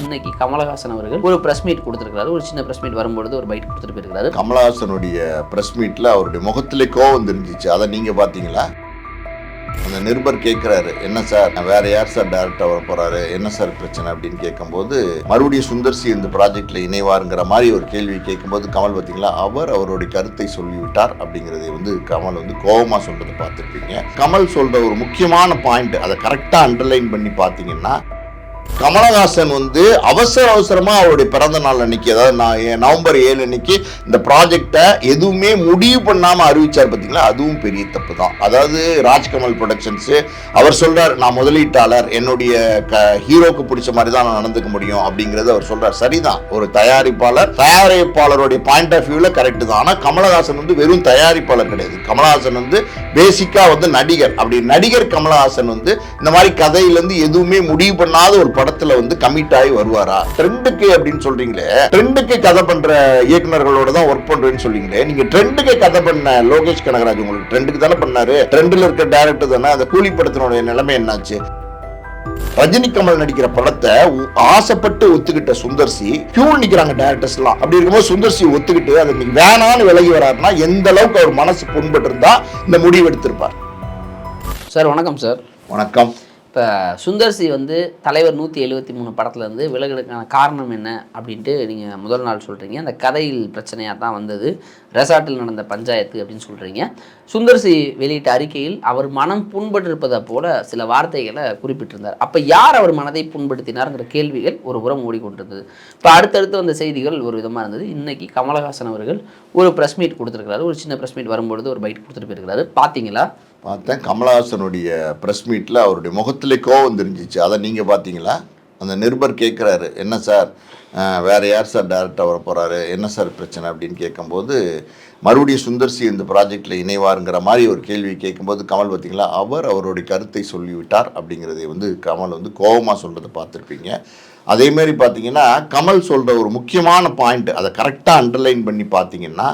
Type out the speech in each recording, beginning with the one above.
இன்னைக்கு கமலஹாசன் அவர்கள் ஒரு பிரஸ் மீட் கொடுத்துருக்காரு ஒரு சின்ன பிரஸ் மீட் வரும்பொழுது ஒரு பைட் கொடுத்துட்டு போயிருக்காரு கமலஹாசனுடைய பிரஸ் மீட்ல அவருடைய முகத்திலே கோவம் தெரிஞ்சிச்சு. அதை நீங்க பாத்தீங்களா அந்த நிருபர் கேட்குறாரு என்ன சார்? வேற யார் சார் டேரக்டர் வர போறாரு? என்ன சார் பிரச்சனை? அப்படின்னு கேட்கும்போது மறுபடியும் சுந்தர்சி இந்த ப்ராஜெக்ட்ல இணைவாருங்கிற மாதிரி ஒரு கேள்வி கேட்கும்போது கமல் பார்த்தீங்களா? அவர் அவருடைய கருத்தை சொல்லிவிட்டார். அப்படிங்கிறதை வந்து கமல் வந்து கோபமா சொல்றதை பார்த்துருப்பீங்க. கமல் சொல்ற ஒரு முக்கியமான பாயிண்ட் அதை கரெக்டாக அண்டர்லைன் பண்ணி பார்த்தீங்கன்னா கமலஹாசன் வந்து அவசர அவசரமாக அவருடைய பிறந்த நாள் அன்னைக்கு அதாவது நான் நவம்பர் ஏழு அன்னைக்கு இந்த ப்ராஜெக்டை எதுவுமே முடிவு பண்ணாமல் அறிவிச்சார் பார்த்தீங்களா அதுவும் பெரிய தப்பு தான். அதாவது ராஜ்கமல் ப்ரொடக்ஷன்ஸு அவர் சொல்கிறார் நான் முதலீட்டாளர் என்னுடைய க ஹீரோக்கு பிடிச்ச மாதிரி தான் நான் நடந்துக்க முடியும் அப்படிங்கிறது அவர் சொல்கிறார் சரிதான். ஒரு தயாரிப்பாளர் தயாரிப்பாளருடைய பாயிண்ட் ஆஃப் வியூவில் கரெக்டு தான். ஆனால் கமலஹாசன் வந்து வெறும் தயாரிப்பாளர் கிடையாது. கமலஹாசன் வந்து பேசிக்காக வந்து நடிகர். அப்படி நடிகர் கமலஹாசன் வந்து இந்த மாதிரி கதையிலேருந்து எதுவுமே முடிவு பண்ணாத ஒரு படத்துல வந்து கமிட் ஆகி வருவாரா? ட்ரெண்டுக்கு அப்படின்னு சொல்றீங்களே ட்ரெண்டுக்கு கதை பண்ற இயக்குனர்களோட தான் ஒர்க் பண்றேன்னு சொல்றீங்களே நீங்க ட்ரெண்டுக்கு கதை பண்ண லோகேஷ் கனகராஜ் உங்களுக்கு ட்ரெண்டுக்கு தானே பண்ணாரு? ட்ரெண்ட்ல இருக்க டேரக்டர் தானே அந்த கூலி படத்தினுடைய நிலைமை என்னாச்சு? ரஜினி கமல் நடிக்கிற படத்தை ஆசைப்பட்டு ஒத்துக்கிட்ட சுந்தர்சி கியூல் நிக்கிறாங்க டேரக்டர்ஸ் எல்லாம். அப்படி இருக்கும்போது சுந்தர்சி ஒத்துக்கிட்டு அதை நீங்க வேணான்னு விலகி வராருன்னா எந்த அளவுக்கு அவர் மனசு புண்பட்டு இருந்தா இந்த முடிவு எடுத்திருப்பார்? சார் வணக்கம் சார். வணக்கம். இப்போ சுந்தர்சி வந்து தலைவர் நூற்றி எழுபத்தி மூணு படத்துலேருந்து விலகுறதுக்கான காரணம் என்ன அப்படின்ட்டு நீங்கள் முதல் நாள் சொல்கிறீங்க அந்த கதையில் பிரச்சனையாக தான் வந்தது. ரெசார்ட்டில் நடந்த பஞ்சாயத்து அப்படின்னு சொல்கிறீங்க சுந்தர்சி வெளியிட்ட அறிக்கையில் அவர் மனம் புண்பட்டிருப்பதை போல சில வார்த்தைகளை குறிப்பிட்டிருந்தார். அப்போ யார் அவர் மனதை புண்படுத்தினார்ங்கிற கேள்விகள் ஒரு புறம் ஓடிக்கொண்டிருந்தது. இப்போ அடுத்தடுத்து வந்த செய்திகள் ஒரு விதமாக இருந்தது. இன்றைக்கி கமலஹாசன் அவர்கள் ஒரு ப்ரெஸ் மீட் கொடுத்துருக்காரு ஒரு சின்ன ப்ரெஸ் மீட் வரும்பொழுது ஒரு பைட் கொடுத்துட்டு போயிருக்காரு பார்த்தீங்களா பார்த்தேன். கமலஹாசனுடைய ப்ரெஸ் மீட்டில் அவருடைய முகத்திலே கோவம் தெரிஞ்சிச்சு. அதை நீங்கள் பார்த்தீங்களா? அந்த நிருபர் கேட்குறாரு என்ன சார்? வேறு யார் சார் டேரக்டர் வர போகிறாரு என்ன சார் பிரச்சனை? அப்படின்னு கேட்கும்போது மறுபடியும் சுந்தர்சி இந்த ப்ராஜெக்டில் இணைவாருங்கிற மாதிரி ஒரு கேள்வி கேட்கும்போது கமல் பார்த்தீங்களா? அவர் அவருடைய கருத்தை சொல்லிவிட்டார். அப்படிங்கிறதை வந்து கமல் வந்து கோபமாக சொல்கிறத பார்த்துருப்பீங்க. அதேமாரி பார்த்தீங்கன்னா கமல் சொல்கிற ஒரு முக்கியமான பாயிண்ட் அதை கரெக்டாக அண்டர்லைன் பண்ணி பார்த்தீங்கன்னா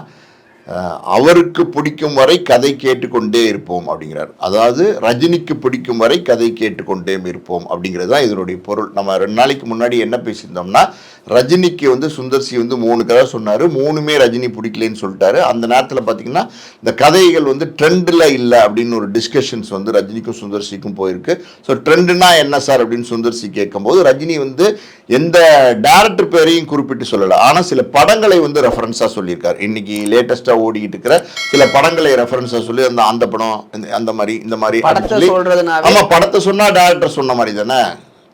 அவருக்கு பிடிக்கும் வரை கதை கேட்டுக்கொண்டே இருப்போம் அப்படிங்கிறார். அதாவது ரஜினிக்கு பிடிக்கும் வரை கதை கேட்டுக்கொண்டே இருப்போம் அப்படிங்கிறது தான் இதனுடைய பொருள். நம்ம ரெண்டு நாளைக்கு முன்னாடி என்ன பேசியிருந்தோம்னா ரஜினிக்கு வந்து சுந்தர்சி வந்து மூணு கதை சொன்னார் மூணுமே ரஜினி பிடிக்கலன்னு சொல்லிட்டாரு. அந்த நேரத்தில் பார்த்தீங்கன்னா இந்த கதைகள் வந்து ட்ரெண்டில் இல்லை அப்படின்னு ஒரு டிஸ்கஷன்ஸ் வந்து ரஜினிக்கும் சுந்தர்சிக்கும் போயிருக்கு. ஸோ ட்ரெண்டுனா என்ன சார் அப்படின்னு சுந்தர்சி கேட்கும்போது ரஜினி வந்து எந்த டேரக்டர் பேரையும் குறிப்பிட்டு சொல்லலை. ஆனால் சில படங்களை வந்து ரெஃபரன்ஸாக சொல்லியிருக்கார். இன்னைக்கு லேட்டஸ்ட்டாக ஓடிக்கிட்டு இருக்கிற சில படங்களை ரெஃபரன்ஸாக சொல்லி அந்த அந்த படம் அந்த மாதிரி இந்த மாதிரி அப்படின்னு படத்தை சொல்லி சொல்றதுனாவே ஆமா படத்தை சொன்னா டேரக்டர் சொன்ன மாதிரி தானே?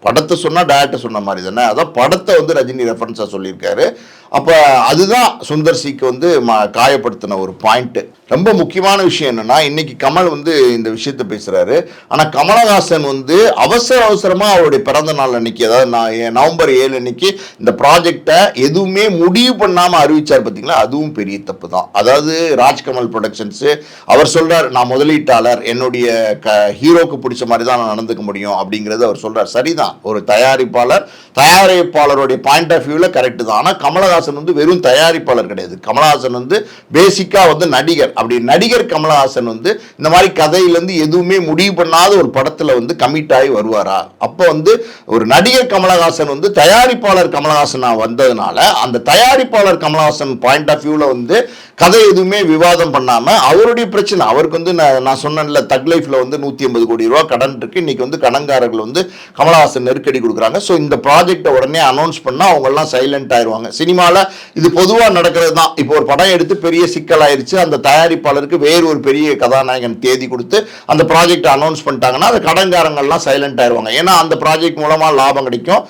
படத்தை சொன்னா டேரக்டர் சொன்ன மாதிரி தானே? அதான் படத்தை வந்து ரஜினி ரெஃபரன்ஸாக சொல்லியிருக்காரு. அப்போ அதுதான் சுந்தர் சிக்கு வந்து ம காயப்படுத்தின ஒரு பாயிண்ட்டு ரொம்ப முக்கியமான விஷயம் என்னென்னா இன்னைக்கு கமல் வந்து இந்த விஷயத்தை பேசுகிறாரு ஆனால் கமலஹாசன் வந்து அவசர அவசரமாக அவருடைய பிறந்த நாள் அன்னைக்கு அதாவது நான் நவம்பர் ஏழு அன்னைக்கு இந்த ப்ராஜெக்டை எதுவுமே முடிவு பண்ணாமல் அறிவிச்சார் பார்த்தீங்களா அதுவும் பெரிய தப்பு தான். அதாவது ராஜ்கமல் ப்ரொடக்ஷன்ஸு அவர் சொல்கிறார் நான் முதலீட்டாளர் என்னுடைய க ஹீரோக்கு பிடிச்ச மாதிரி தான் நான் நடந்துக்க முடியும் அப்படிங்கிறது அவர் சொல்கிறார் சரிதான். ஒரு தயாரிப்பாளர் தயாரிப்பாளருடைய பாயிண்ட் ஆஃப் வியூவில் கரெக்டு தான். ஆனால் கமலஹாசன் வந்து வெறும் தயாரிப்பாளர் கிடையாது. கமலஹாசன் வந்து பேசிக்காக வந்து நடிகர். அப்படி நடிகர் கமலஹாசன் வந்து இந்த மாதிரி கதையிலேருந்து எதுவுமே முடிவு பண்ணாத ஒரு படத்துல வந்து கமிட் ஆகி வருவாரா? அப்போ வந்து ஒரு நடிகர் கமலஹாசன் வந்து தயாரிப்பாளர் கமலஹாசனாக வந்ததுனால அந்த தயாரிப்பாளர் கமலஹாசன் பாயிண்ட் ஆஃப் வியூவில் வந்து கதை எதுவுமே விவாதம் பண்ணாமல் அவருடைய பிரச்சனை அவருக்கு வந்து நான் நான் சொன்னேன்ல தக் லைஃப்பில் வந்து நூற்றி ஐம்பது கோடி ரூபா கடன் இருக்குது இன்னைக்கு வந்து கடன்காரர்கள் வந்து கமலஹாசன் நெருக்கடி கொடுக்குறாங்க. ஸோ இந்த ப்ராஜெக்டை உடனே அனௌன்ஸ் பண்ணால் அவங்கெல்லாம் சைலண்ட் ஆயிருவாங்க. சினிமாவில் இது பொதுவாக நடக்கிறது தான். இப்போ ஒரு படம் எடுத்து பெரிய சிக்கலாயிருச்சு அந்த தயாரிப்பாளருக்கு வேறு ஒரு பெரிய கதாநாயகன் தேதி கொடுத்து அந்த ப்ராஜெக்ட் அனௌன்ஸ் பண்ணிட்டாங்கன்னா அந்த கடன்காரங்கள்லாம் சைலண்ட் ஆயிடுவாங்க ஏன்னா அந்த ப்ராஜெக்ட் மூலமாக லாபம் கிடைக்கும்.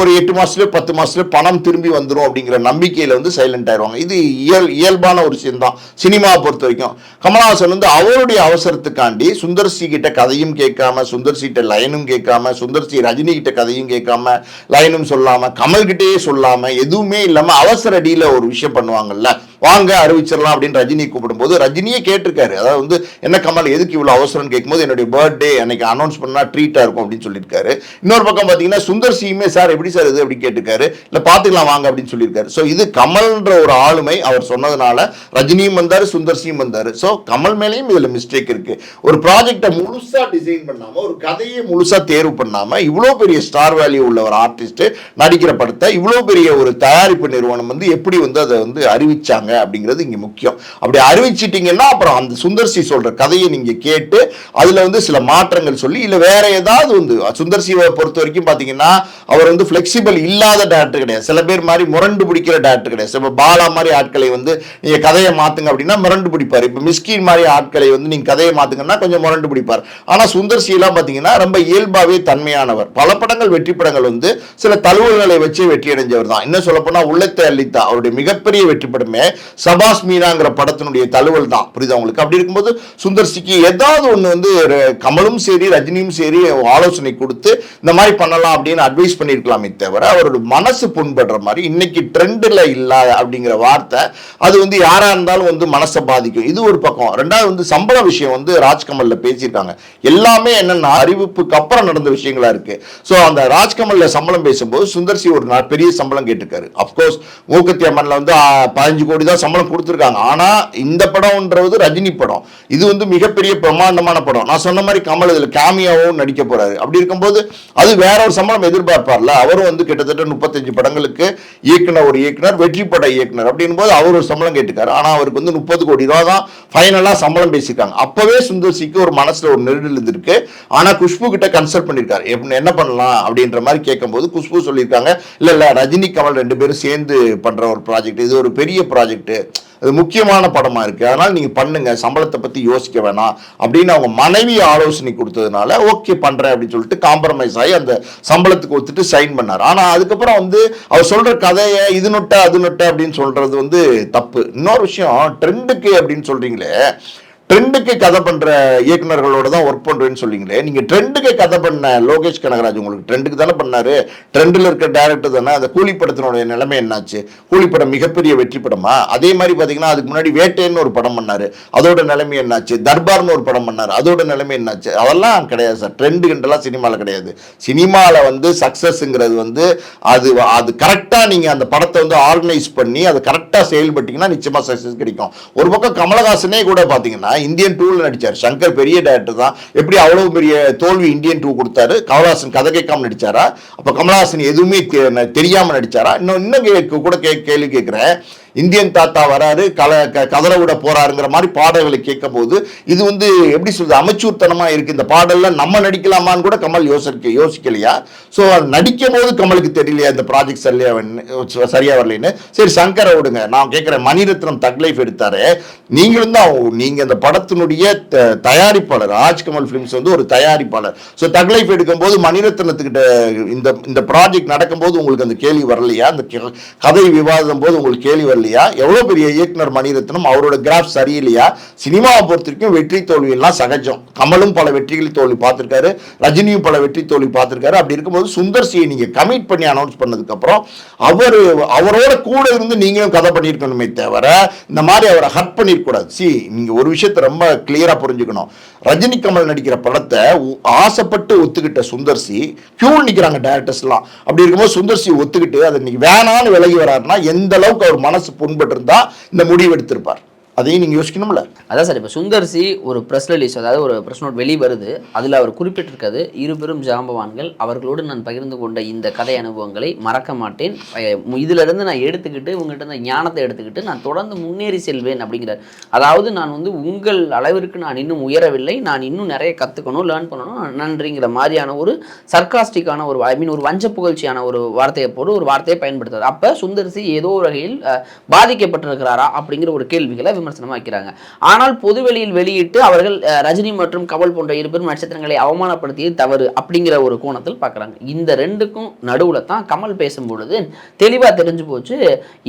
ஒரு எட்டு மாதத்துலேயே பத்து மாசத்துல பணம் திரும்பி வந்துடும் அப்படிங்கிற நம்பிக்கையில் வந்து சைலண்ட் ஆயிடுவாங்க இது இயல் இயல்பான ஒரு விஷயம் தான் சினிமா பொறுத்த வரைக்கும். கமலஹாசன் வந்து அவருடைய அவசரத்துக்காண்டி சுந்தர்சி கிட்ட கதையும் கேட்காம சுந்தர்சி கிட்ட லைனும் கேட்காம சுந்தர்சி ரஜினி கிட்ட கதையும் கேட்காம லைனும் சொல்லாம கமல்கிட்டயே சொல்லாம எதுவுமே இல்லாம அவசர அடியில ஒரு விஷயம் பண்ணுவாங்கல்ல. வாங்க அறிவிச்சிடலாம் அப்படின்னு ரஜினி கூப்பிடும்போது ரஜினியே கேட்டிருக்காரு. அதாவது வந்து என்ன கமல் எதுக்கு இவ்வளோ அவசரம்னு கேட்கும்போது என்னுடைய பர்த்டே அன்னைக்கு அனௌன்ஸ் பண்ணா ட்ரீட்டாக இருக்கும் அப்படின்னு சொல்லியிருக்காரு. இன்னொரு பக்கம் பார்த்தீங்கன்னா சுந்தர் சியுமே சார் எப்படி சார் இது? அப்படி கேட்டிருக்காரு. இல்லை பார்த்துக்கலாம் வாங்க அப்படின்னு சொல்லியிருக்காரு. ஸோ இது கமல்ன்ற ஒரு ஆளுமை அவர் சொன்னதுனால ரஜினியும் வந்தார் சுந்தர் சியும் வந்தார். ஸோ கமல் மேலேயும் இதில் மிஸ்டேக் இருக்கு. ஒரு ப்ராஜெக்டை முழுசாக டிசைன் பண்ணாமல் ஒரு கதையை முழுசாக தேர்வு பண்ணாமல் இவ்வளோ பெரிய ஸ்டார் வேல்யூ உள்ள ஒரு ஆர்டிஸ்ட் நடிக்கிற படத்தை இவ்வளோ பெரிய ஒரு தயாரிப்பு நிறுவனம் வந்து எப்படி வந்து அதை வந்து அறிவிச்சாங்க? அப்படிங்கிறது இங்கே முக்கியம். அப்படி அறிவிச்சிட்டிங்கன்னா அப்புறம் அந்த சுந்தர் சி கதையை நீங்கள் கேட்டு அதில் வந்து சில மாற்றங்கள் சொல்லி இல்லை வேற ஏதாவது வந்து சுந்தர்சியை பொறுத்த வரைக்கும் பார்த்தீங்கன்னா அவர் வந்து ஃப்ளெக்சிபிள் இல்லாத டேரக்டர் கிடையாது. சில பேர் மாதிரி முரண்டு பிடிக்கிற டேரக்டர் கிடையாது. இப்போ பாலா மாதிரி ஆட்களை வந்து நீங்கள் கதையை மாற்றுங்க அப்படின்னா முரண்டு பிடிப்பார். இப்போ மிஸ்கின் மாதிரி ஆட்களை வந்து நீங்கள் கதையை மாற்றுங்கன்னா கொஞ்சம் முரண்டு பிடிப்பார். ஆனால் சுந்தர் பார்த்தீங்கன்னா ரொம்ப இயல்பாகவே தன்மையானவர். பல படங்கள் வெற்றி படங்கள் வந்து சில தழுவல்களை வச்சு வெற்றி அடைஞ்சவர் தான். இன்னும் சொல்லப்போனால் உள்ளத்தை அள்ளித்தா அவருடைய மிகப்பெரிய வெற்றி படமே சபாஸ் மீனாங்கிற படத்தினுடைய தழுவல் தான். புரியுதா உங்களுக்கு? அப்படி இருக்கும்போது சுந்தர் சிக்கு ஏதாவது ஒன்று வந்து கமலும் சரி ரஜினியும் சரி ஆலோசனை கொடுத்து இந்த மாதிரி பண்ணலாம் அப்படின்னு அட்வைஸ் பண்ணியிருக்கலாமே தவிர அவரோட மனசு புண்படுற மாதிரி இன்னைக்கு ட்ரெண்டில் இல்லை அப்படிங்கிற வார்த்தை அது வந்து யாரா இருந்தாலும் வந்து மனசை பாதிக்கும். இது ஒரு பக்கம். ரெண்டாவது வந்து சம்பள விஷயம் வந்து ராஜ்கமல்ல பேசியிருக்காங்க. எல்லாமே என்னென்ன அறிவிப்புக்கு அப்புறம் நடந்த விஷயங்களா இருக்கு. ஸோ அந்த ராஜ்கமல்ல சம்பளம் பேசும்போது சுந்தர் சி ஒரு பெரிய சம்பளம் கேட்டிருக்காரு. அப்கோர்ஸ் மூக்கத்தி மண்ணில் வந்து பதினஞ்சு கோடி தான் சம்பளம் கொடுத்துருக்காங்க. ஆனா இந்த படம்ன்றது ரஜினி படம். இது வந்து மிகப்பெரிய பிரம்மாண்டமான படம். நான் சொன்ன மாதிரி கமல் இதுல கேமியாவும் நடிக்க போறாரு. அப்படி இருக்கும்போது அது வேற ஒரு சம்பளம் எதிர்பார்ப்பார்ல. அவரும் வந்து கிட்டத்தட்ட முப்பத்தஞ்சு படங்களுக்கு இயக்குனர் ஒரு இயக்குனர் வெற்றி பட இயக்குனர் அப்படின் போது அவர் ஒரு சம்பளம் கேட்டுக்காரு. ஆனால் அவருக்கு வந்து முப்பது கோடி ரூபா தான் ஃபைனலாக சம்பளம் பேசியிருக்காங்க. அப்போவே சுந்தர் சிக்கு ஒரு மனசுல ஒரு நெருடல் இருந்திருக்கு. ஆனால் குஷ்பு கிட்ட கன்சல்ட் பண்ணிருக்காரு எப்படி என்ன பண்ணலாம் அப்படின்ற மாதிரி கேட்கும்போது குஷ்பு சொல்லியிருக்காங்க இல்லை இல்ல ரஜினி கமல் ரெண்டு பேரும் சேர்ந்து பண்ற ஒரு ப்ராஜெக்ட் இது ஒரு பெரிய ப்ராஜெக்ட் அது முக்கியமான படமா இருக்கு. அதனால நீங்க பண்ணுங்க சம்பளத்தை பத்தி யோசிக்க வேணாம் அப்படின்னு அவங்க மனைவி ஆலோசனை கொடுத்ததுனால ஓகே பண்றேன் அப்படின்னு சொல்லிட்டு காம்ப்ரமைஸ் ஆகி அந்த சம்பளத்துக்கு ஒத்துட்டு சைன் பண்ணார். ஆனா அதுக்கப்புறம் வந்து அவர் சொல்ற கதையை இது நொட்ட அது நொட்ட அப்படின்னு சொல்றது வந்து தப்பு. இன்னொரு விஷயம் ட்ரெண்டுக்கு அப்படின்னு சொல்றீங்களே ட்ரெண்டுக்கு கதை பண்ணுற இயக்குநர்களோட தான் ஒர்க் பண்ணுறேன்னு சொல்லிங்களே நீங்கள் ட்ரெண்டுக்கு கதை பண்ண லோகேஷ் கனகராஜ் உங்களுக்கு ட்ரெண்டுக்கு தானே பண்ணார்? ட்ரெண்டில் இருக்க டேரக்டர் தானே அந்த கூலி படத்தினுடைய நிலைமை என்னாச்சு? கூலி படம் மிகப்பெரிய வெற்றி படமா? அதே மாதிரி பார்த்தீங்கன்னா அதுக்கு முன்னாடி வேட்டைன்னு ஒரு படம் பண்ணார். அதோட நிலைமை என்னாச்சு? தர்பார்னு ஒரு படம் பண்ணார். அதோட நிலைமை என்னாச்சு? அதெல்லாம் கிடையாது சார். ட்ரெண்டுகிட்டலாம் சினிமாவில் கிடையாது. சினிமாவில் வந்து சக்ஸஸ்ங்கிறது வந்து அது அது கரெக்டாக நீங்கள் அந்த படத்தை வந்து ஆர்கனைஸ் பண்ணி அதை கரெக்டாக செயல்பட்டிங்கன்னா நிச்சயமாக சக்ஸஸ் கிடைக்கும். ஒரு பக்கம் கமலஹாசனே கூட பார்த்தீங்கன்னா இந்தியன் டூவில் நடித்தார் சங்கர் பெரிய டேரக்டர் தான். எப்படி அவ்வளோ பெரிய தோல்வி இந்தியன் டூ கொடுத்தாரு? கமலஹாசன் கதை கேட்காம நடிச்சாரா? அப்போ கமலஹாசன் எதுவுமே தெரியாமல் தெரியாம நடிச்சாரா? இன்னும் இன்னும் கூட கே கேள்வி கேட்குறேன். இந்தியன் தாத்தா வராரு கல க கதற விட போறாருங்கிற மாதிரி பாடல்களை கேட்கும்போது இது வந்து எப்படி சொல்றது அமைச்சூர்த்தனமா இருக்கு. இந்த பாடல்ல நம்ம நடிக்கலாமான்னு கூட கமல் யோசிக்க யோசிக்கலையா? ஸோ நடிக்கும் போது கமலுக்கு தெரியலையா இந்த ப்ராஜெக்ட் சரியா சரியா வரலைன்னு? சரி சங்கரை விடுங்க. நான் கேட்குறேன் மணிரத்னம் தக் லைஃப் எடுத்தாரு. நீங்களும் தான் நீங்க இந்த படத்தினுடைய த- தயாரிப்பாளர். ராஜ்கமல் ஃபிலிம்ஸ் வந்து ஒரு தயாரிப்பாளர். ஸோ தக் லைஃப் எடுக்கும்போது மணிரத்னத்துக்கிட்ட இந்த இந்த ப்ராஜெக்ட் நடக்கும்போது உங்களுக்கு அந்த கேள்வி வரலையா? அந்த கதை விவாதம் போது உங்களுக்கு கேள்வி வரலையா? எவ்வளோ பெரிய இயக்குனர் மணிரத்னம் அவரோட கிராஃப் சரியில்லையா? சினிமாவை பொறுத்த வரைக்கும் வெற்றி தோல்வியெல்லாம் சகஜம். கமலும் பல வெற்றிகள் தோல்வி பார்த்திருக்காரு. ரஜினியும் பல வெற்றி தோல்வி பார்த்திருக்காரு. அப்படி இருக்கும்போது சுந்தர் சியை நீங்கள் கமிட் பண்ணி அனௌன்ஸ் பண்ணதுக்கு அப்புறம் அவர் அவரோட கூட இருந்து நீங்களும் கதை பண்ணியிருக்கணுமே தவிர இந்த மாதிரி அவரை ஹர்ட் பண்ணிருக்கூடாது சி நீங்க ஒரு விஷயத்தை ரொம்ப கிளியரா புரிஞ்சுக்கணும். ரஜினி கமல் நடிக்கிற படத்தை ஆசைப்பட்டு ஒத்துக்கிட்ட சுந்தர் சி கியூல் நிற்கிறாங்க டேரக்டர்ஸ்லாம் அப்படி இருக்கும்போது சுந்தர் சி ஒத்துக்கிட்டு அதை நீங்க வேணான்னு விலகி வராருன்னா எந்த அளவுக்கு அவர் மனசு புண்பட்டிருந்தா இந்த முடிவு எடுத்திருப்பார். அதையும் நீங்கள் யோசிக்கணும்ல. அதான் சார் இப்போ சுந்தர்சி ஒரு ப்ரெஸ் ரிலீஸ் அதாவது ஒரு ப்ரெஸ் நோட் வெளி வருது. அதில் அவர் குறிப்பிட்டிருக்கிறது இருபெரும் ஜாம்பவான்கள் அவர்களோடு நான் பகிர்ந்து கொண்ட இந்த கதை அனுபவங்களை மறக்க மாட்டேன். இதிலிருந்து நான் எடுத்துக்கிட்டு உங்கள்கிட்ட இந்த ஞானத்தை எடுத்துக்கிட்டு நான் தொடர்ந்து முன்னேறி செல்வேன் அப்படிங்கிறார். அதாவது நான் வந்து உங்கள் அளவிற்கு நான் இன்னும் உயரவில்லை. நான் இன்னும் நிறைய கற்றுக்கணும் லேர்ன் பண்ணணும். நன்றிங்கிற மாதிரியான ஒரு சர்க்காஸ்டிக்கான ஒரு ஐ மீன் ஒரு வஞ்ச புகழ்ச்சியான ஒரு வார்த்தையை போட்டு ஒரு வார்த்தையை பயன்படுத்துறாரு. அப்போ சுந்தர்சி ஏதோ ஒரு வகையில் பாதிக்கப்பட்டிருக்கிறாரா அப்படிங்கிற ஒரு கேள்விகளை விமர்சனமாக வைக்கிறாங்க ஆனால் பொதுவெளியில் வெளியிட்டு அவர்கள் ரஜினி மற்றும் கமல் போன்ற இருபெரும் நட்சத்திரங்களை அவமானப்படுத்தியது தவறு அப்படிங்கிற ஒரு கோணத்தில் பார்க்குறாங்க. இந்த ரெண்டுக்கும் நடுவில் தான் கமல் பேசும்பொழுது தெளிவாக தெரிஞ்சு போச்சு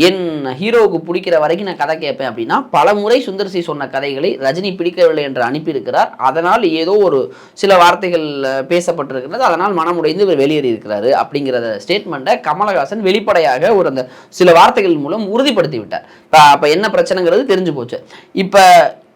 என் ஹீரோவுக்கு பிடிக்கிற வரைக்கும் நான் கதை கேட்பேன் அப்படின்னா பல முறை சுந்தர் சி சொன்ன கதைகளை ரஜினி பிடிக்கவில்லை என்று அனுப்பியிருக்கிறார். அதனால் ஏதோ ஒரு சில வார்த்தைகள் பேசப்பட்டிருக்கிறது. அதனால் மனமுடைந்து இவர் வெளியேறி இருக்கிறாரு அப்படிங்கிற ஸ்டேட்மெண்ட்டை கமலஹாசன் வெளிப்படையாக ஒரு அந்த சில வார்த்தைகள் மூலம் உறுதிப்படுத்தி விட்டார் இப்போ அப்போ என்ன பிரச்சனைங்கிறது தெரிஞ்சு போச்சு. இப்போ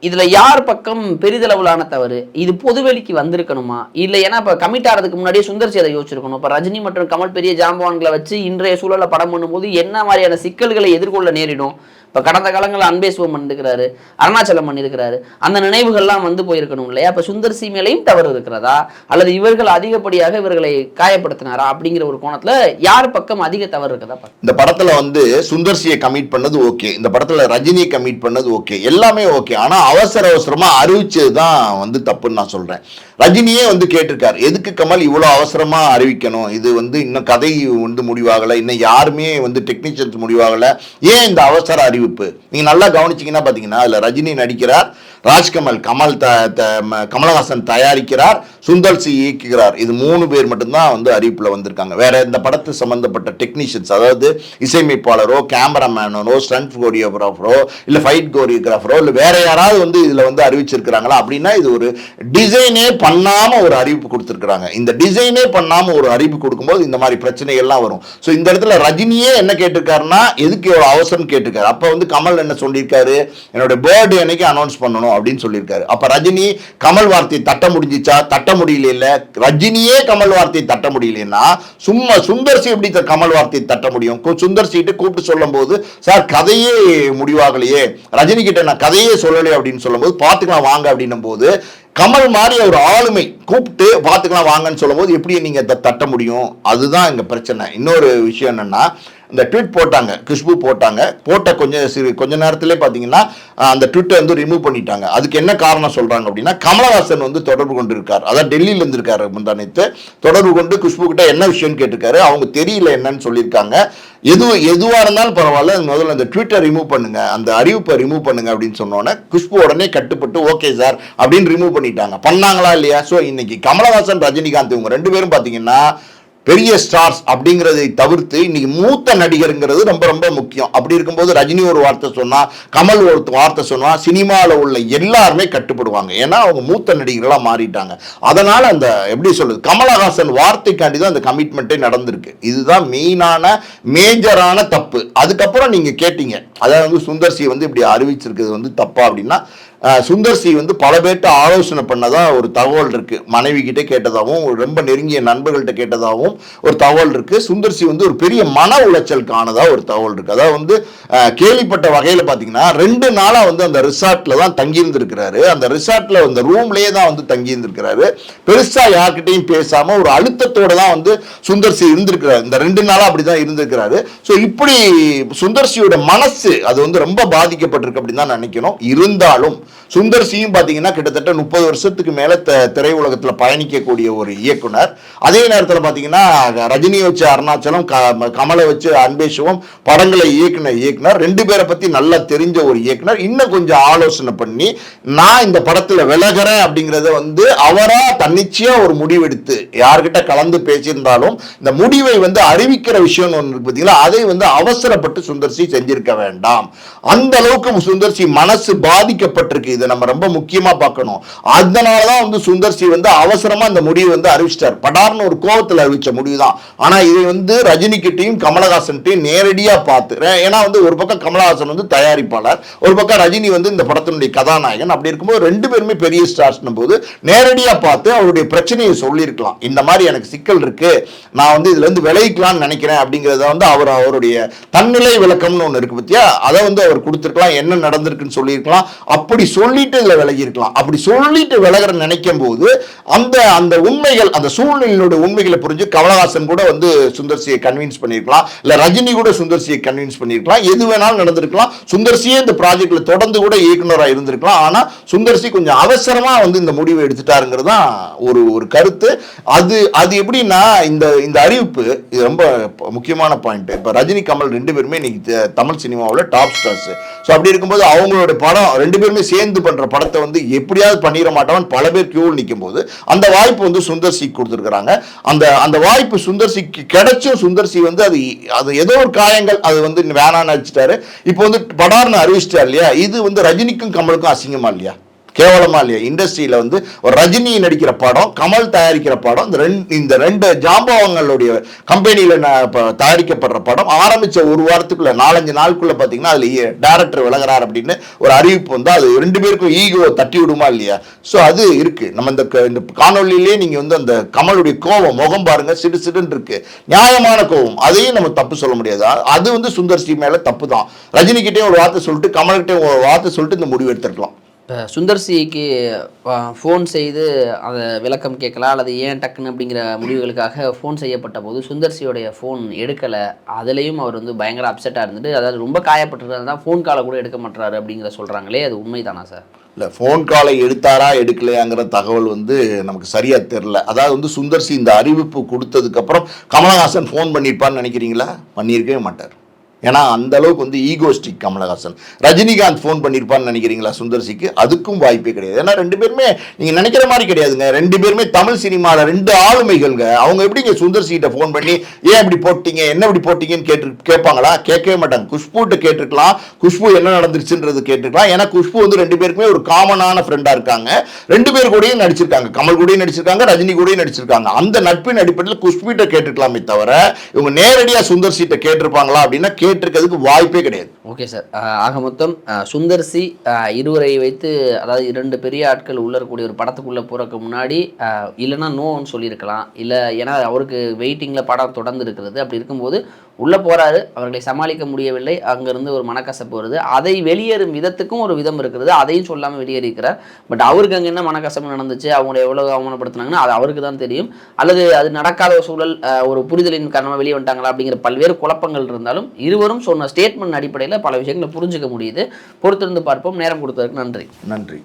இதுல யார் பக்கம் பெரிதளவிலான தவறு? இது பொதுவெளிக்கு வந்திருக்கணுமா? இல்லை ஏன்னா இப்போ கமிட் ஆகிறதுக்கு முன்னாடியே சுந்தர் சேதை யோசிச்சிருக்கணும். இப்போ ரஜினி மற்றும் கமல் பெரிய ஜாம்பவான்களை வச்சு இன்றைய சூழலில் படம் பண்ணும்போது என்ன மாதிரியான சிக்கல்களை எதிர்கொள்ள நேரிடும்? இப்போ கடந்த காலங்களில் அன்பேசுவம் பண்ணிருக்கிறாரு அருணாச்சலம் பண்ணியிருக்கிறாரு அந்த நினைவுகள்லாம் வந்து போயிருக்கணும் இல்லையா? இப்போ சுந்தர் சி மேலேயும் தவறு இருக்கிறதா? அல்லது இவர்கள் அதிகப்படியாக இவர்களை காயப்படுத்தினாரா? அப்படிங்கிற ஒரு கோணத்துல யார் பக்கம் அதிக தவறு இருக்கிறதா இந்த படத்துல வந்து சுந்தர் சியை கமிட் பண்ணது ஓகே இந்த படத்துல ரஜினியை கமிட் பண்ணது ஓகே எல்லாமே ஓகே ஆனா அவசர அவசரமா அறிவிச்சது தான் வந்து தப்புன்னு நான் சொல்றேன். ரஜினியே வந்து கேட்டிருக்காரு எதுக்கு கமல் இவ்வளவு அவசரமா அறிவிக்கணும்? இது வந்து இன்னும் கதை வந்து முடிவாகல. இன்னும் யாருமே வந்து டெக்னீஷியன்ஸ் முடிவாகல. ஏன் இந்த அவசர அறிவிப்பு. நீங்க நல்லா கவனிச்சீங்கன்னா பாத்தீங்கன்னா அதுல ரஜினி நடிக்கிறார் ராஜ்கமல் கமல் த த- கமலஹாசன் தயாரிக்கிறார் சுந்தர் சி இயக்குகிறார். இது மூணு பேர் மட்டும்தான் வந்து அறிவிப்புல வந்திருக்காங்க. வேற இந்த படத்து சம்பந்தப்பட்ட டெக்னீஷியன்ஸ் அதாவது இசையமைப்பாளரோ கேமராமேனோ ஸ்டண்ட் கோரியோகிராஃபரோ இல்லை ஃபைட் கோரியோகிராஃபரோ இல்லை வேற யாராவது வந்து இதில் வந்து அறிவிச்சிருக்கிறாங்களா அப்படின்னா இது ஒரு டிசைனே பண்ணாமல் ஒரு அறிவிப்பு கொடுத்துருக்குறாங்க. இந்த டிசைனே பண்ணாமல் ஒரு அறிவிப்பு கொடுக்கும்போது இந்த மாதிரி பிரச்சனைகள்லாம் வரும். ஸோ இந்த இடத்துல ரஜினியே என்ன கேட்டிருக்காருன்னா எதுக்கு எவ்வளோ அவசரம் கேட்டிருக்காரு. அப்போ வந்து கமல் என்ன சொல்லியிருக்காரு? என்னோட பர்த்டே அன்னைக்கு அனௌன்ஸ் பண்ணணும் அப்படின்னு சொல்லியிருக்காரு. அப்போ ரஜினி கமல் வார்த்தை தட்ட முடிஞ்சிச்சா? தட்ட முடியல இல்லை? ரஜினியே கமல் வார்த்தை தட்ட முடியலன்னா சும்மா சுந்தர்சி எப்படி கமல் வார்த்தை தட்ட முடியும்? கு- சுந்தர்சிட்டு கூப்பிட்டு சொல்லும் போது சார் கதையே முடிவாகலையே. ரஜினி கிட்ட நான் கதையே சொல்லலையே அப்படின்னு சொல்லும்போது பார்த்துக்கலாம் வாங்க அப்படின்னும் போது கமல் மாதிரி ஒரு ஆளுமை கூப்பிட்டு பார்த்துக்கலாம் வாங்கன்னு சொல்லும்போது எப்படி நீங்கள் த- தட்ட முடியும்? அதுதான் இங்கே பிரச்சனை. இன்னொரு விஷயம் என்னென்னா இந்த ட்வீட் போட்டாங்க குஷ்பு போட்டாங்க. போட்ட கொஞ்சம் சிறு கொஞ்ச நேரத்திலே பார்த்தீங்கன்னா அந்த ட்விட்டை வந்து ரிமூவ் பண்ணிட்டாங்க. அதுக்கு என்ன காரணம் சொல்கிறாங்க அப்படின்னா கமலஹாசன் வந்து தொடர்பு கொண்டு இருக்கார் அதான் டெல்லியில் இருந்திருக்காரு முந்தானத்து தொடர்பு கொண்டு குஷ்பு கிட்ட என்ன விஷயம்னு கேட்டிருக்காரு. அவங்க தெரியல என்னன்னு சொல்லியிருக்காங்க. எது எதுவாக இருந்தாலும் பரவாயில்ல. முதல்ல அந்த ட்விட்டை ரிமூவ் பண்ணுங்க. அந்த அறிவிப்பை ரிமூவ் பண்ணுங்க அப்படின்னு சொன்னோன்னே குஷ்பு உடனே கட்டுப்பட்டு ஓகே சார் அப்படின்னு ரிமூவ் பண்ணிட்டாங்க. பண்ணாங்களா இல்லையா? ஸோ இன்னைக்கு கமலஹாசன் ரஜினிகாந்த் இவங்க ரெண்டு பேரும் பார்த்தீங்கன்னா பெரிய ஸ்டார்ஸ் அப்படிங்கிறதை தவிர்த்து இன்னைக்கு மூத்த நடிகருங்கிறது ரொம்ப ரொம்ப முக்கியம். அப்படி இருக்கும்போது ரஜினி ஒரு வார்த்தை சொன்னா கமல் ஒரு வார்த்தை சொன்னா சினிமாவில் உள்ள எல்லாருமே கட்டுப்படுவாங்க. ஏன்னா அவங்க மூத்த நடிகர்களாக மாறிட்டாங்க. அதனால அந்த எப்படி சொல்றது கமலஹாசன் வார்த்தைக்காண்டி தான் அந்த கமிட்மெண்ட்டே நடந்திருக்கு. இதுதான் மெயினான மேஜரான தப்பு. அதுக்கப்புறம் நீங்க கேட்டீங்க அதாவது வந்து சுந்தர்சி வந்து இப்படி அறிவிச்சிருக்கிறது வந்து தப்பா அப்படின்னா சுந்தர் சி வந்து பல பேர்கிட்ட ஆலோசனை பண்ணதா ஒரு தகவல் இருக்கு. மனைவி கிட்டே கேட்டதாகவும் ஒரு ரொம்ப நெருங்கிய நண்பர்கள்ட்ட கேட்டதாகவும் ஒரு தகவல் இருக்கு. சுந்தர் சி வந்து ஒரு பெரிய மன உளைச்சலுக்கு ஒரு தகவல் இருக்கு. அதாவது வந்து கேள்விப்பட்ட வகையில் பார்த்தீங்கன்னா ரெண்டு நாளாக வந்து அந்த ரிசார்ட்ல தான் தங்கியிருந்திருக்கிறாரு. அந்த ரிசார்ட்ல அந்த ரூம்லேயே தான் வந்து தங்கியிருந்திருக்கிறாரு. பெருசாக பெருசா பேசாமல் பேசாம ஒரு அழுத்தத்தோட தான் வந்து சுந்தர் சி இருந்திருக்கிறாரு. இந்த ரெண்டு நாளாக அப்படி தான் இருந்திருக்கிறாரு. ஸோ இப்படி சுந்தர்சியோட மனசு அது வந்து ரொம்ப பாதிக்கப்பட்டிருக்கு அப்படின்னு தான் நினைக்கணும். இருந்தாலும் சுந்தர்சியும் பார்த்தீங்கன்னா கிட்டத்தட்ட முப்பது வருஷத்துக்கு மேல த- திரையுலகத்துல பயணிக்கக்கூடிய ஒரு இயக்குனர். அதே நேரத்துல பார்த்தீங்கன்னா ரஜினியை வச்சு அருணாச்சலம் க- கமலை வச்சு அன்பேஷுவும் படங்களை இயக்குன இயக்குனர். ரெண்டு பேரை பத்தி நல்லா தெரிஞ்ச ஒரு இயக்குனர். இன்னும் கொஞ்சம் ஆலோசனை பண்ணி நான் இந்த படத்துல விலகிறேன் அப்படிங்கிறத வந்து அவரா தன்னிச்சையா ஒரு முடிவெடுத்து யார்கிட்ட கலந்து பேசியிருந்தாலும் இந்த முடிவை வந்து அறிவிக்கிற விஷயம் ஒன்று இருக்கு பார்த்தீங்களா? அதை வந்து அவசரப்பட்டு சுந்தர்சி செஞ்சிருக்க வேண்டாம். அந்த அளவுக்கு சுந்தர்சி மனசு பாதிக்கப்பட்டிருக்கு. இதை நம்ம ரொம்ப முக்கியமா பார்க்கணும். அதனாலதான் வந்து சுந்தர்சி வந்து அவசரமா இந்த முடிவு வந்து அறிவிச்சிட்டார். படார்னு ஒரு கோபத்தில் அறிவிச்ச முடிவு தான் ஆனா இதை வந்து ரஜினி கிட்டையும் கமலஹாசன்ட்டையும் நேரடியா பார்த்து ஏன்னா வந்து ஒரு பக்கம் கமலஹாசன் வந்து தயாரிப்பாளர் ஒரு பக்கம் ரஜினி வந்து இந்த படத்தினுடைய கதாநாயகன். அப்படி இருக்கும்போது ரெண்டு பேருமே பெரிய ஸ்டார்ஸ்னும் போது நேரடியாக பார்த்து அவருடைய பிரச்சனையை சொல்லியிருக்கலாம். இந்த மாதிரி எனக்கு சிக்கல் இருக்கு. நான் வந்து இதுல இருந்து விளைவிக்கலாம்னு நினைக்கிறேன் அப்படிங்கிறத வந்து அவர் அவருடைய தன்னிலை விளக்கம்னு ஒன்று இருக்கு பத்தியா? அதை வந்து அவர் கொடுத்திருக்கலாம் என்ன நடந்திருக்குன்னு சொல்லியிருக்கலாம். அப்படி சொல்லிட்டு இதில் விலகி இருக்கலாம் அப்படி சொல்லிட்டு விலகிற நினைக்கும் போது அந்த அந்த உண்மைகள் அந்த சூழ்நிலையோட உண்மைகளை புரிஞ்சு கமலஹாசன் கூட வந்து சுந்தர்சியை கன்வின்ஸ் பண்ணியிருக்கலாம். இல்லை ரஜினி கூட சுந்தர்சியை கன்வின்ஸ் பண்ணியிருக்கலாம். எது வேணாலும் நடந்திருக்கலாம். சுந்தர்சியே இந்த ப்ராஜெக்டில் தொடர்ந்து கூட இயக்குநராக இருந்திருக்கலாம். ஆனா சுந்தர்சி கொஞ்சம் அவசரமா வந்து இந்த முடிவை எடுத்துட்டாருங்கிறது தான் ஒரு ஒரு கருத்து. அது அது எப்படின்னா இந்த இந்த அறிவிப்பு இது ரொம்ப முக்கியமான பாயிண்ட் இப்போ ரஜினி கமல் ரெண்டு பேருமே இன்னைக்கு தமிழ் சினிமாவில் சினிமாவில் டாப் ஸ்டார்ஸ் ஸோ அப்படி இருக்கும்போது அவங்களோட படம் ரெண்டு பேருமே சேர்ந்து பண்ற படத்தை வந்து எப்படியாவது பண்ணிட மாட்டோம்னு பல பேர் கியூவில் நிற்கும் போது அந்த வாய்ப்பு வந்து சுந்தர் சி கொடுத்துருக்குறாங்க. அந்த அந்த வாய்ப்பு சுந்தர் சிக்கு கிடைச்சும் சுந்தர் சி வந்து அது அது ஏதோ ஒரு காயங்கள் அது வந்து வேணான்னு அடிச்சிட்டாரு இப்போ வந்து படார்னு அறிவிச்சிட்டார் இல்லையா? இது வந்து ரஜினிக்கும் கமலுக்கும் அசிங்கமா இல்லையா? கேவலமா இல்லையா? இண்டஸ்ட்ரியில வந்து ஒரு ரஜினி நடிக்கிற படம் கமல் தயாரிக்கிற படம் இந்த ரெண்டு இந்த ரெண்டு ஜாம்பவங்களுடைய கம்பெனியில தயாரிக்கப்படுற படம் ஆரம்பிச்ச ஒரு வாரத்துக்குள்ள நாலஞ்சு நாளுக்குள்ள பாத்தீங்கன்னா அதுல டேரக்டர் விலகிறார் அப்படின்னு ஒரு அறிவிப்பு வந்து அது ரெண்டு பேருக்கும் ஈகோ தட்டி விடுமா இல்லையா? ஸோ அது இருக்கு. நம்ம இந்த க- இந்த காணொலியிலே நீங்க வந்து அந்த கமலுடைய கோபம் முகம் பாருங்க. சிடு சிடுன்னு இருக்கு. நியாயமான கோபம் அதையும் நம்ம தப்பு சொல்ல முடியாது. அது வந்து சுந்தர் ஸ்ரீ மேல தப்பு தான். ரஜினிகிட்டே ஒரு வார்த்தை சொல்லிட்டு கமல்கிட்டே ஒரு வார்த்தை சொல்லிட்டு இந்த முடிவு எடுத்துருக்கலாம். இப்போ சுந்தர்சிக்கு ஃபோன் செய்து அதை விளக்கம் கேட்கலாம் அல்லது ஏன் டக்குன்னு அப்படிங்கிற முடிவுகளுக்காக ஃபோன் செய்யப்பட்ட போது சுந்தர்சியோடைய ஃபோன் எடுக்கலை. அதுலேயும் அவர் வந்து பயங்கர அப்செட்டாக இருந்துட்டு அதாவது ரொம்ப காயப்பட்டிருந்தா தான் ஃபோன் காலை கூட எடுக்க மாட்டாரு அப்படிங்கிற சொல்கிறாங்களே அது உண்மைதானா சார் இல்லை ஃபோன் காலை எடுத்தாரா எடுக்கலையாங்கிற தகவல் வந்து நமக்கு சரியாக தெரில அதாவது வந்து சுந்தர் சி இந்த அறிவிப்பு கொடுத்ததுக்கப்புறம் கமலஹாசன் ஃபோன் பண்ணியிருப்பான்னு நினைக்கிறீங்களா? பண்ணியிருக்கவே மாட்டார். ஏன்னா அந்த அளவுக்கு வந்து ஈகோஸ்டிக் கமலஹாசன். ரஜினிகாந்த் ஃபோன் பண்ணியிருப்பான்னு நினைக்கிறீங்களா சுந்தர்சிக்கு? அதுக்கும் வாய்ப்பே கிடையாது. ஏன்னா ரெண்டு பேருமே நீங்கள் நினைக்கிற மாதிரி கிடையாதுங்க. ரெண்டு பேருமே தமிழ் சினிமாவில் ரெண்டு ஆளுமைகள்ங்க. அவங்க எப்படிங்க சுந்தர் சிகிட்ட ஃபோன் பண்ணி ஏன் இப்படி போட்டீங்க? என்ன இப்படி போட்டீங்கன்னு கேட்டு கேட்பாங்களா? கேட்கவே மாட்டாங்க. குஷ்புட்ட கேட்டிருக்கலாம். குஷ்பு என்ன நடந்துருச்சுன்றது கேட்டிருக்கலாம். ஏன்னா குஷ்பு வந்து ரெண்டு பேருக்குமே ஒரு காமனான ஃப்ரெண்டாக இருக்காங்க. ரெண்டு பேர் கூடயும் நடிச்சிருக்காங்க. கமல் கூடயும் நடிச்சிருக்காங்க ரஜினி கூடயும் நடிச்சிருக்காங்க. அந்த நட்பின் அடிப்படையில் குஷ்புட்ட கேட்டுக்கலாமே தவிர இவங்க நேரடியாக சுந்தர் சீட்டை கேட்டிருப்பாங்களா அப்படின்னா கேட்டிருக்கிறதுக்கு வாய்ப்பே கிடையாது. Okay sir. ஆக மொத்தம் சுந்தர்சி இருவரை வைத்து அதாவது இரண்டு பெரிய ஆட்கள் உள்ள இருக்கக்கூடிய ஒரு படத்துக்குள்ளே போகிறக்கு முன்னாடி அஹ் இல்லைன்னா நோன்னு சொல்லியிருக்கலாம். இல்லை ஏன்னா அவருக்கு வெயிட்டிங்கில் படம் தொடர்ந்து இருக்கிறது. அப்படி இருக்கும்போது உள்ளே போகிறாரு அவர்களை சமாளிக்க முடியவில்லை. அங்கேருந்து ஒரு மனக்கசப்பு வருது. அதை வெளியேறும் விதத்துக்கும் ஒரு விதம் இருக்கிறது. அதையும் சொல்லாமல் வெளியேறிக்கிறார் பட் அவருக்கு அங்கே என்ன மனக்கசப்பு நடந்துச்சு அவங்கள எவ்வளோ அவமானப்படுத்தினாங்கன்னா அது அவருக்கு தான் தெரியும். அல்லது அது நடக்காத ஒரு சூழல் ஒரு புரிதலின் காரணமாக வெளியே வந்துட்டாங்களா அப்படிங்கிற பல்வேறு குழப்பங்கள் இருந்தாலும் இருவரும் சொன்ன ஸ்டேட்மெண்ட் அடிப்படையில் பல விஷயங்களை புரிஞ்சுக்க முடியுது. பொறுத்திருந்து பார்ப்போம். நேரம் கொடுத்ததற்கு நன்றி. நன்றி.